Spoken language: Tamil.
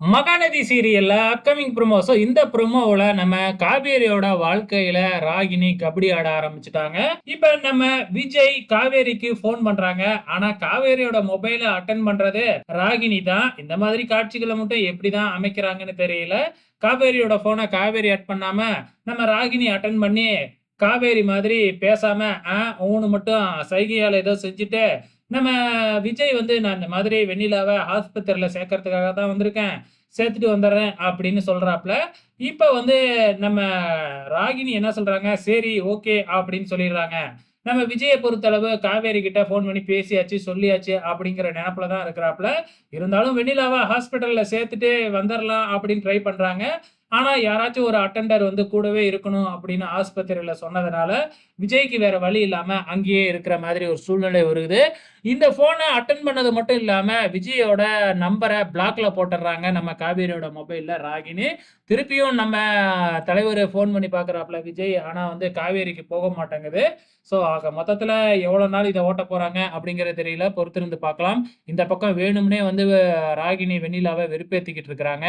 மகாநதி சீரியல்ல அப்கமிங் ப்ரோமோ. ஸோ இந்த ப்ரொமோவில் நம்ம காவேரியோட வாழ்க்கையில ராகினி கபடி ஆட ஆரம்பிச்சுட்டாங்க. இப்ப நம்ம விஜய் காவேரிக்கு ஃபோன் பண்றாங்க. ஆனா காவேரியோட மொபைல அட்டன் பண்றது ராகினி தான். இந்த மாதிரி காட்சிகளை மட்டும் எப்படிதான் அமைக்கிறாங்கன்னு தெரியல. காவேரியோட போனை காவேரி அட் பண்ணாம, நம்ம ராகினி அட்டன் பண்ணி, காவேரி மாதிரி பேசாம, ஆ, ஊன்னு மட்டும் சைகையால் ஏதோ செஞ்சுட்டு, நம்ம விஜய் வந்து நான் இந்த மாதிரி வெண்ணிலாவை ஆஸ்பத்திரியில சேர்க்கறதுக்காக தான் வந்திருக்கேன். சேர்த்துட்டு வந்துடுறேன் அப்படின்னு சொல்கிறாப்புல இப்போ வந்து நம்ம ராகினி என்ன சொல்கிறாங்க சரி ஓகே அப்படின்னு சொல்லிடுறாங்க. நம்ம விஜயை பொறுத்தளவு காவேரி கிட்ட ஃபோன் பண்ணி பேசியாச்சு, சொல்லியாச்சு அப்படிங்கிற நினப்பில் தான் இருக்கிறாப்புல இருந்தாலும் வெண்ணிலாவை ஹாஸ்பிட்டலில் சேர்த்துட்டு வந்துடலாம் அப்படின்னு ட்ரை பண்ணுறாங்க ஆனா யாராச்சும் ஒரு அட்டெண்டர் வந்து கூடவே இருக்கணும் அப்படின்னு ஆஸ்பத்திரியில சொன்னதுனால, விஜய்க்கு வேற வழி இல்லாம அங்கேயே இருக்கிற மாதிரி ஒரு சூழ்நிலை வருது. இந்த போனை அட்டன் பண்ணது மட்டும் இல்லாம, விஜயோட நம்பரை பிளாக்ல போட்டுடுறாங்க நம்ம காவேரியோட மொபைல்ல ராகினி. திருப்பியும் நம்ம தலைவர் ஃபோன் பண்ணி பார்க்குறாப்புல விஜய். ஆனா வந்து காவேரிக்கு போக மாட்டேங்குது. ஸோ ஆக மொத்தத்துல எவ்வளோ நாள் இதை ஓட்டப் போறாங்க அப்படிங்கிறது தெரியல. பொறுத்திருந்து பார்க்கலாம். இந்த பக்கம் வேணும்னே வந்து ராகினி வெண்ணிலாவை வெறுப்பேத்திக்கிட்டு இருக்கிறாங்க.